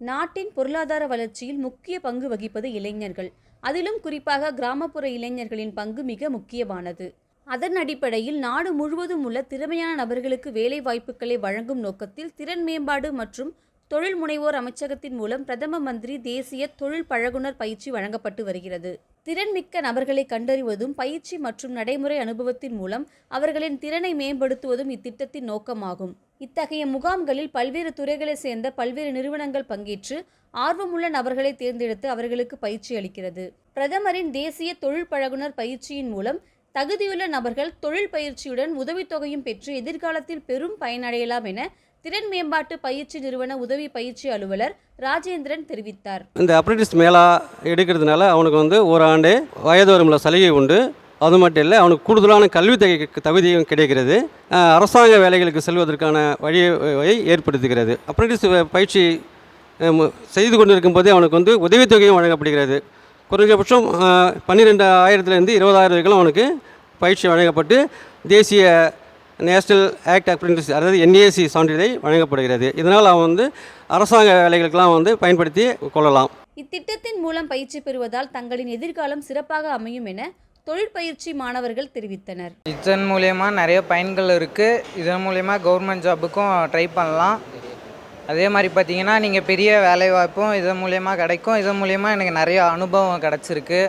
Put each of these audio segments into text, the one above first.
நாட்டின் பொருளாதார வளர்ச்சியில் முக்கிய பங்கு வகிப்பது இளைஞர்கள். அதிலும் குறிப்பாக கிராமப்புற இளைஞர்களின் பங்கு மிக முக்கியமானது. அதன் அடிப்படையில் நாடு முழுவதும் உள்ள திறமையான நபர்களுக்கு வேலை வாய்ப்புகளை வழங்கும் நோக்கத்தில் திறன் மேம்பாடு மற்றும் தொழில் முனைவோர் அமைச்சகத்தின் மூலம் பிரதம மந்திரி தேசிய தொழில் பழகுனர் பயிற்சி வழங்கப்பட்டு வருகிறது. திறன்மிக்க நபர்களை கண்டறிவதும் பயிற்சி மற்றும் நடைமுறை அனுபவத்தின் மூலம் அவர்களின் திறனை மேம்படுத்துவதும் இத்திட்டத்தின் நோக்கமாகும். இத்தகைய முகாம்களில் பல்வேறு துறைகளைச் சேர்ந்த பல்வேறு நிறுவனங்கள் பங்கேற்று ஆர்வமுள்ள நபர்களை தேர்ந்தெடுத்து அவர்களுக்கு பயிற்சி அளிக்கிறது. பிரதமரின் தேசிய தொழில் பழகுனர் பயிற்சியின் மூலம் தகுதியுள்ள நபர்கள் தொழில் பயிற்சியுடன் உதவித்தொகையும் பெற்று எதிர்காலத்தில் பெரும் பயனடையலாம் என திறன் மேம்பாட்டு பயிற்சி நிறுவன உதவி பயிற்சி அலுவலர் ராஜேந்திரன் தெரிவித்தார். இந்த அப்ரண்டிஸ் மேலா எடுக்கிறதுனால அவனுக்கு வந்து ஒரு ஆண்டு வயது வரும்ல சலுகை உண்டு. அது மட்டும் இல்லை அவனுக்கு கூடுதலான கல்வி தகுதியும் கிடைக்கிறது. அரசாங்க வேலைகளுக்கு செல்வதற்கான வழியை ஏற்படுத்துகிறது. அப்ரண்டிஸ் பயிற்சி செய்து கொண்டிருக்கும் போதே அவனுக்கு வந்து உதவித்தொகையும் வழங்கப்படுகிறது. குறைஞ்சபட்சம் பன்னிரெண்டு ஆயிரத்துலேருந்து இருபதாயிரம் வரைக்கும் அவனுக்கு பயிற்சி வழங்கப்பட்டு தேசிய நேஷனல் ஆக்ட் அப்ரண்டிஸ் அதாவது என்ஏசி சான்றிதழ் வழங்கப்படுகிறது. இதனால் அவன் வந்து அரசாங்க வேலைகளுக்கெல்லாம் வந்து பயன்படுத்தி கொள்ளலாம். இத்திட்டத்தின் மூலம் பயிற்சி பெறுவதால் தங்களின் எதிர்காலம் சிறப்பாக அமையும் என தொழிற்பயிற்சி மாணவர்கள் தெரிவித்தனர். இதன் மூலயமா நிறைய பயன்கள் இருக்குது இதன் மூலயமா கவர்மெண்ட் ஜாபுக்கும் ட்ரை பண்ணலாம். அதே மாதிரி பார்த்தீங்கன்னா நீங்கள் பெரிய வேலை வாய்ப்பும் இதன் மூலயமா கிடைக்கும். இதன் மூலயமா எனக்கு நிறைய அனுபவம் கிடச்சிருக்கு.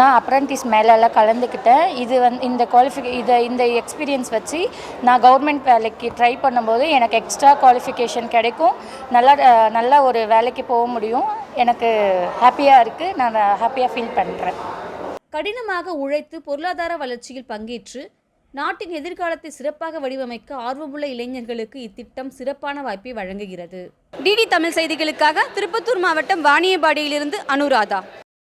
நான் அப்ரண்டிஸ் மேலெல்லாம் கலந்துக்கிட்டேன். இது வந்து இந்த குவாலிஃபிகே இதை இந்த எக்ஸ்பீரியன்ஸ் வச்சு நான் கவர்மெண்ட் வேலைக்கு ட்ரை பண்ணும்போது எனக்கு எக்ஸ்ட்ரா குவாலிஃபிகேஷன் கிடைக்கும். நல்லா நல்ல ஒரு வேலைக்கு போக முடியும். எனக்கு ஹாப்பியாக இருக்குது நான் ஹாப்பியாக ஃபீல் பண்ணுறேன் கடினமாக உழைத்து பொருளாதார வளர்ச்சியில் பங்கேற்று நாட்டின் எதிர்காலத்தை சிறப்பாக வடிவமைக்க ஆர்வமுள்ள இளைஞர்களுக்கு இத்திட்டம் சிறப்பான வாய்ப்பை வழங்குகிறது. டிடி தமிழ் செய்திகளுக்காக திருப்பத்தூர் மாவட்டம் வாணியம்பாடியிலிருந்து அனுராதா.